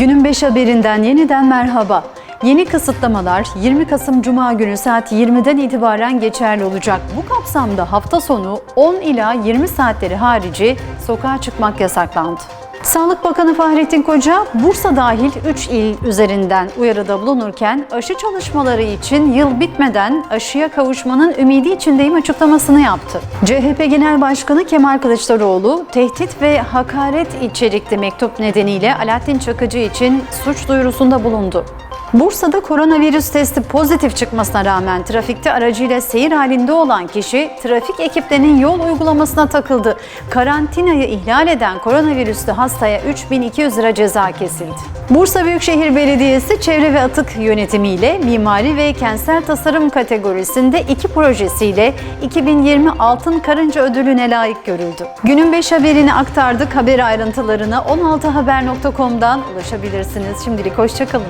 Günün 5 haberinden yeniden merhaba. Yeni kısıtlamalar 20 Kasım Cuma günü saat 20'den itibaren geçerli olacak. Bu kapsamda hafta sonu 10 ila 20 saatleri harici sokağa çıkmak yasaklandı. Sağlık Bakanı Fahrettin Koca, Bursa dahil 3 il üzerinden uyarıda bulunurken aşı çalışmaları için yıl bitmeden aşıya kavuşmanın ümidi içindeyim açıklamasını yaptı. CHP Genel Başkanı Kemal Kılıçdaroğlu, tehdit ve hakaret içerikli mektup nedeniyle Alaaddin Çakıcı için suç duyurusunda bulundu. Bursa'da koronavirüs testi pozitif çıkmasına rağmen trafikte aracıyla seyir halinde olan kişi trafik ekiplerinin yol uygulamasına takıldı. Karantinayı ihlal eden koronavirüslü hastaya 3200 lira ceza kesildi. Bursa Büyükşehir Belediyesi Çevre ve Atık Yönetimi ile Mimari ve Kentsel Tasarım kategorisinde iki projesiyle 2020 Altın Karınca Ödülü'ne layık görüldü. Günün 5 haberini aktardık. Haber ayrıntılarına 16haber.com'dan ulaşabilirsiniz. Şimdilik hoşçakalın.